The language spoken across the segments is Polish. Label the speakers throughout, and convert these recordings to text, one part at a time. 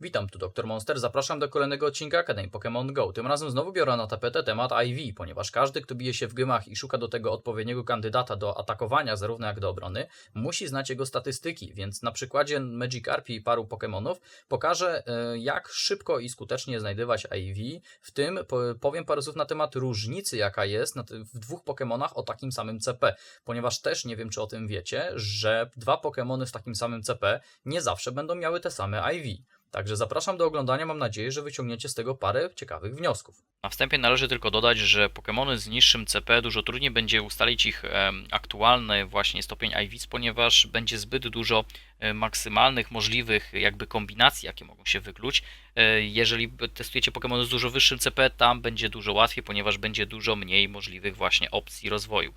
Speaker 1: Witam, tu Dr. Monster. Zapraszam do kolejnego odcinka Akademii Pokémon Go. Tym razem znowu biorę na tapetę temat IV, ponieważ każdy, kto bije się w gymach i szuka do tego odpowiedniego kandydata do atakowania, zarówno jak do obrony, musi znać jego statystyki. Więc na przykładzie Magikarpi i paru Pokémonów pokażę, e, jak szybko i skutecznie znajdywać IV. W tym po- powiem parę słów na temat różnicy, jaka jest w dwóch Pokémonach o takim samym CP, ponieważ też nie wiem, czy o tym wiecie, że dwa Pokémony z takim samym CP nie zawsze będą miały te same IV. Także zapraszam do oglądania, mam nadzieję, że wyciągniecie z tego parę ciekawych wniosków.
Speaker 2: Na wstępie należy tylko dodać, że Pokémony z niższym CP dużo trudniej będzie ustalić ich aktualny właśnie stopień IVs, ponieważ będzie zbyt dużo e, maksymalnych możliwych jakby kombinacji, jakie mogą się wykluć. E, Jeżeli testujecie Pokémony z dużo wyższym CP, tam będzie dużo łatwiej, ponieważ będzie dużo mniej możliwych właśnie opcji rozwoju.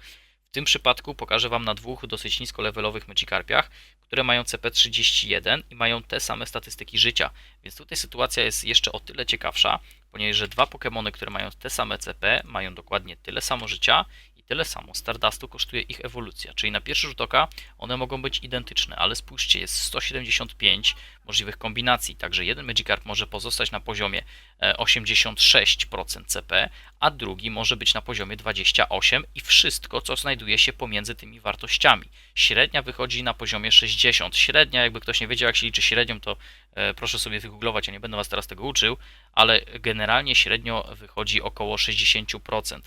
Speaker 2: W tym przypadku pokażę Wam na dwóch dosyć niskolevelowych Magikarpiach, które mają CP 31 i mają te same statystyki życia. Więc tutaj sytuacja jest jeszcze o tyle ciekawsza, ponieważ dwa Pokémony, które mają te same CP, mają dokładnie tyle samo życia tyle samo Stardustu kosztuje ich ewolucja. Czyli na pierwszy rzut oka one mogą być identyczne, ale spójrzcie, jest 175 możliwych kombinacji, także jeden Magikarp może pozostać na poziomie e, 86% CP, a drugi może być na poziomie 28 i wszystko, co znajduje się pomiędzy tymi wartościami. Średnia wychodzi na poziomie 60. Średnia, jakby ktoś nie wiedział, jak się liczy średnią, to e, proszę sobie wygooglować, ja nie będę Was teraz tego uczył, ale generalnie średnio wychodzi około 60%.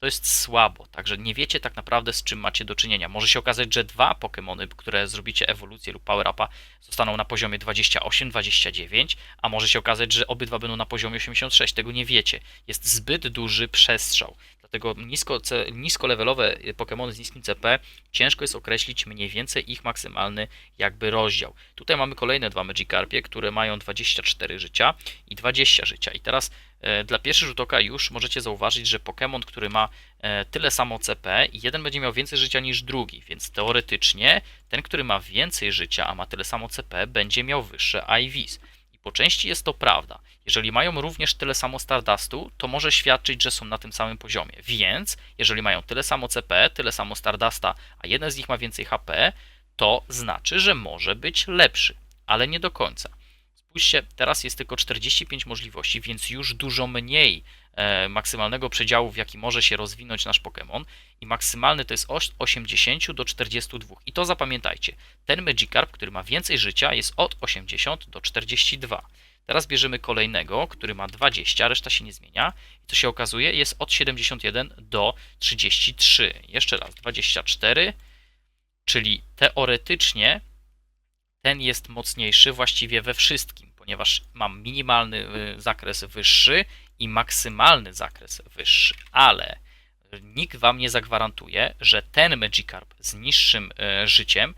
Speaker 2: To jest słabo, także nie wiecie tak naprawdę z czym macie do czynienia. Może się okazać, że dwa Pokémony, które zrobicie ewolucję lub power upa, zostaną na poziomie 28-29, a może się okazać, że obydwa będą na poziomie 86. Tego nie wiecie. Jest zbyt duży przestrzał. Dlatego nisko, niskolevelowe Pokémony z niskim CP ciężko jest określić mniej więcej ich maksymalny jakby rozdział. Tutaj mamy kolejne dwa Magikarpie, które mają 24 życia i 20 życia. I teraz dla pierwszego rzut oka już możecie zauważyć, że Pokémon, który ma e, tyle samo CP, jeden będzie miał więcej życia niż drugi, więc teoretycznie ten, który ma więcej życia, a ma tyle samo CP, będzie miał wyższe IVs. I po części jest to prawda. Jeżeli mają również tyle samo Stardustu, to może świadczyć, że są na tym samym poziomie. Więc jeżeli mają tyle samo CP, tyle samo Stardusta, a jeden z nich ma więcej HP, to znaczy, że może być lepszy, ale nie do końca. Spójrzcie, teraz jest tylko 45 możliwości, więc już dużo mniej e, maksymalnego przedziału, w jaki może się rozwinąć nasz Pokémon. I maksymalny to jest od 80 do 42. I to zapamiętajcie. Ten Magikarp, który ma więcej życia, jest od 80 do 42. Teraz bierzemy kolejnego, który ma 20, reszta się nie zmienia. I co się okazuje, jest od 71 do 33. Jeszcze raz, 24, czyli teoretycznie ten jest mocniejszy właściwie we wszystkim, ponieważ mam minimalny y, zakres wyższy i maksymalny zakres wyższy, ale nikt wam nie zagwarantuje, że ten Magikarp z niższym y, życiem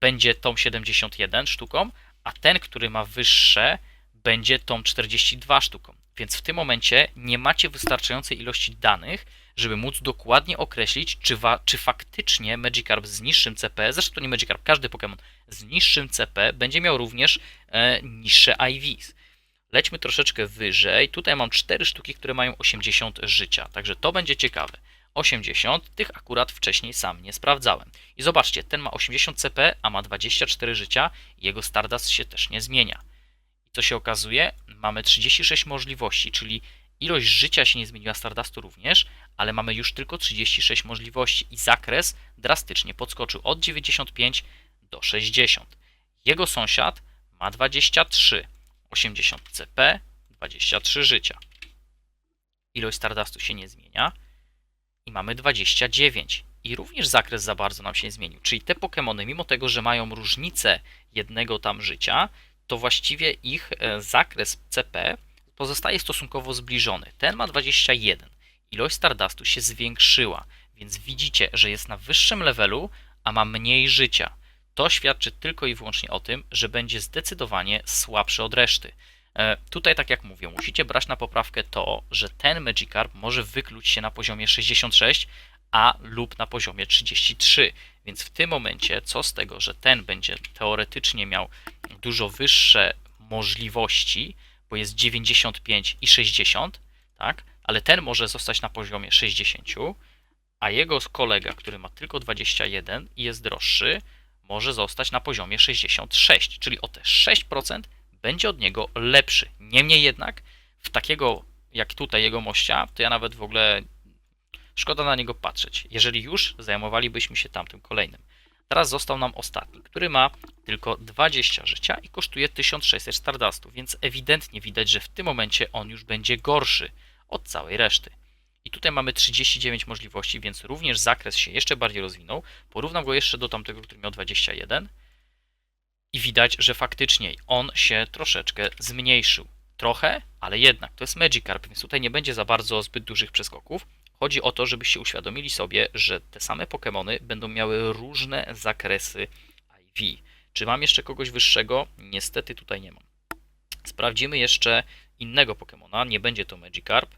Speaker 2: będzie tą 71 sztuką, a ten, który ma wyższe, będzie tą 42 sztuką. Więc w tym momencie nie macie wystarczającej ilości danych, żeby móc dokładnie określić, czy, wa- czy faktycznie Magikarp z niższym CP, zresztą to nie Magikarp, każdy Pokémon z niższym CP będzie miał również e, niższe IVs. Lećmy troszeczkę wyżej. Tutaj mam 4 sztuki, które mają 80 życia, także to będzie ciekawe. 80, tych akurat wcześniej sam nie sprawdzałem. I zobaczcie, ten ma 80 CP, a ma 24 życia, jego Stardust się też nie zmienia. I co się okazuje? Mamy 36 możliwości, czyli ilość życia się nie zmieniła, Stardustu również, ale mamy już tylko 36 możliwości i zakres drastycznie podskoczył od 95 do 60. Jego sąsiad ma 23, 80 CP, 23 życia. Ilość Stardustu się nie zmienia i mamy 29. I również zakres za bardzo nam się nie zmienił. Czyli te Pokémony, mimo tego, że mają różnicę jednego tam życia, to właściwie ich e, zakres CP pozostaje stosunkowo zbliżony. Ten ma 21. Ilość Stardustu się zwiększyła, więc widzicie, że jest na wyższym levelu, a ma mniej życia. To świadczy tylko i wyłącznie o tym, że będzie zdecydowanie słabszy od reszty. E, Tutaj, tak jak mówię, musicie brać na poprawkę to, że ten Magikarp może wykluć się na poziomie 66, a lub na poziomie 33. Więc w tym momencie, co z tego, że ten będzie teoretycznie miał dużo wyższe możliwości, bo jest 95 i 60, tak? Ale ten może zostać na poziomie 60, a jego kolega, który ma tylko 21 i jest droższy, może zostać na poziomie 66, czyli o te 6% będzie od niego lepszy. Niemniej jednak, w takiego jak tutaj jego mościa, to ja nawet w ogóle szkoda na niego patrzeć. Jeżeli już zajmowalibyśmy się tamtym kolejnym. Teraz został nam ostatni, który ma tylko 20 życia i kosztuje 1600 Stardustu, więc ewidentnie widać, że w tym momencie on już będzie gorszy od całej reszty. I tutaj mamy 39 możliwości, więc również zakres się jeszcze bardziej rozwinął. Porównam go jeszcze do tamtego, który miał 21 i widać, że faktycznie on się troszeczkę zmniejszył. Trochę, ale jednak. To jest Magikarp, więc tutaj nie będzie za bardzo zbyt dużych przeskoków. Chodzi o to, żebyście uświadomili sobie, że te same Pokémony będą miały różne zakresy IV. Czy mam jeszcze kogoś wyższego? Niestety tutaj nie mam. Sprawdzimy jeszcze innego Pokémona. Nie będzie to Magikarp.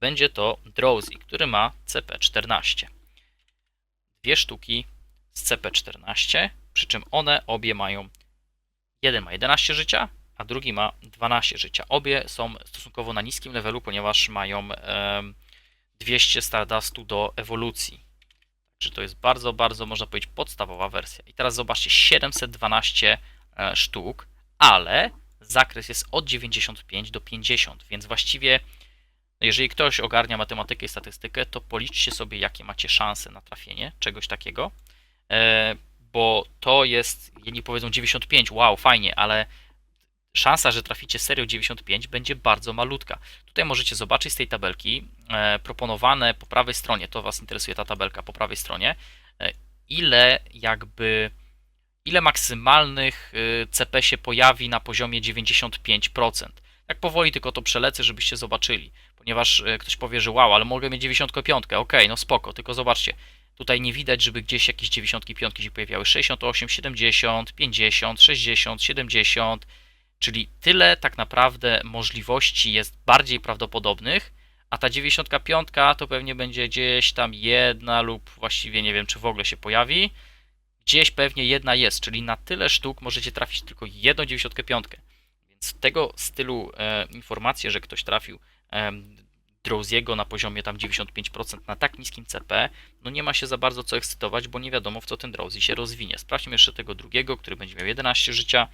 Speaker 2: Będzie to Drowsy, który ma CP14. Dwie sztuki z CP14, przy czym one obie mają jeden ma 11 życia, a drugi ma 12 życia. Obie są stosunkowo na niskim levelu, ponieważ mają em, 200 Stardustu do ewolucji. Także to jest bardzo, bardzo, można powiedzieć, podstawowa wersja. I teraz zobaczcie, 712 e, sztuk, ale zakres jest od 95 do 50, więc właściwie no jeżeli ktoś ogarnia matematykę i statystykę, to policzcie sobie, jakie macie szanse na trafienie czegoś takiego, e, bo to jest, jedni powiedzą 95, wow, fajnie, ale szansa, że traficie serio 95 będzie bardzo malutka. Tutaj możecie zobaczyć z tej tabelki e, proponowane po prawej stronie, to Was interesuje ta tabelka po prawej stronie, e, ile jakby ile maksymalnych y, CP się pojawi na poziomie 95%. Tak powoli tylko to przelecę, żebyście zobaczyli, ponieważ ktoś powie, że wow, ale mogę mieć 95, ok, no spoko, tylko zobaczcie, tutaj nie widać, żeby gdzieś jakieś 95 się pojawiały, 68, 70, 50, 60, 70, czyli tyle tak naprawdę możliwości jest bardziej prawdopodobnych, a ta 95 to pewnie będzie gdzieś tam jedna lub właściwie nie wiem, czy w ogóle się pojawi, gdzieś pewnie jedna jest, czyli na tyle sztuk możecie trafić tylko jedną 95. Więc tego stylu e, informacje, że ktoś trafił e, Drowsiego na poziomie tam 95% na tak niskim CP, no nie ma się za bardzo co ekscytować, bo nie wiadomo w co ten Drowsy się rozwinie. Sprawdźmy jeszcze tego drugiego, który będzie miał 11 życia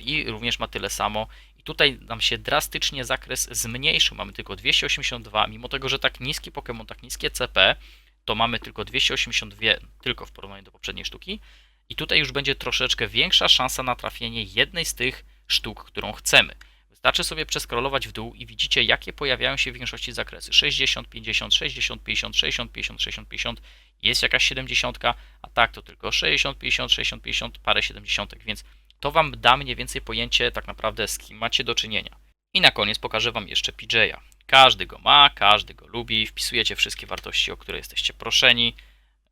Speaker 2: i również ma tyle samo. I tutaj nam się drastycznie zakres zmniejszył, mamy tylko 282, mimo tego, że tak niski Pokémon, tak niskie CP, to mamy tylko 282 tylko w porównaniu do poprzedniej sztuki. I tutaj już będzie troszeczkę większa szansa na trafienie jednej z tych sztuk, którą chcemy. Wystarczy sobie przeskrolować w dół i widzicie, jakie pojawiają się w większości zakresy. 60, 50, 60, 50, 60, 50, 60, 50. Jest jakaś 70, a tak to tylko 60, 50, 60, 50, parę 70, więc to Wam da mniej więcej pojęcie tak naprawdę z kim macie do czynienia. I na koniec pokażę Wam jeszcze PJ'a. Każdy go ma, każdy go lubi, wpisujecie wszystkie wartości, o które jesteście proszeni,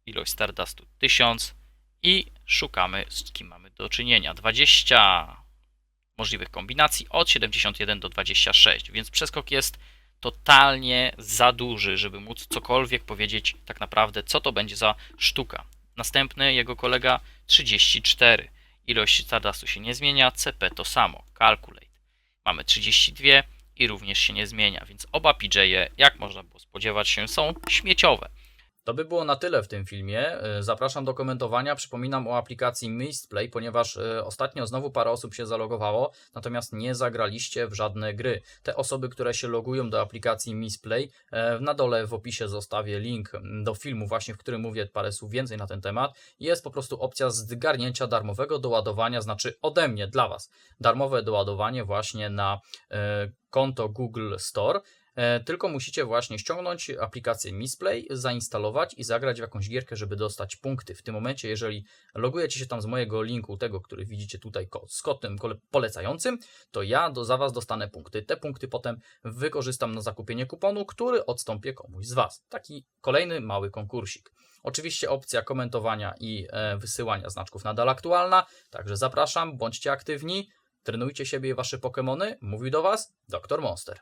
Speaker 2: ilość Stardustu 1000 i szukamy z kim mamy do czynienia. 20 możliwych kombinacji od 71 do 26, więc przeskok jest totalnie za duży, żeby móc cokolwiek powiedzieć tak naprawdę, co to będzie za sztuka. Następny jego kolega 34. Ilość Stardustu się nie zmienia, CP to samo, calculate. Mamy 32 i również się nie zmienia, więc oba PJ'e, jak można było spodziewać się, są śmieciowe.
Speaker 1: To by było na tyle w tym filmie. E, Zapraszam do komentowania. Przypominam o aplikacji Mistplay, ponieważ e, ostatnio znowu parę osób się zalogowało, natomiast nie zagraliście w żadne gry. Te osoby, które się logują do aplikacji Mistplay, e, na dole w opisie zostawię link do filmu, właśnie w którym mówię parę słów więcej na ten temat. Jest po prostu opcja zgarnięcia darmowego doładowania, znaczy ode mnie dla Was. Darmowe doładowanie właśnie na konto Google Store. E, Tylko musicie właśnie ściągnąć aplikację Misplay, zainstalować i zagrać w jakąś gierkę, żeby dostać punkty. W tym momencie, jeżeli logujecie się tam z mojego linku, tego, który widzicie tutaj z kole- polecającym, to ja do, za Was dostanę punkty. Te punkty potem wykorzystam na zakupienie kuponu, który odstąpię komuś z Was. Taki kolejny mały konkursik. Oczywiście opcja komentowania i e, wysyłania znaczków nadal aktualna, także zapraszam, bądźcie aktywni, trenujcie siebie i Wasze Pokémony. Mówił do Was Dr. Monster.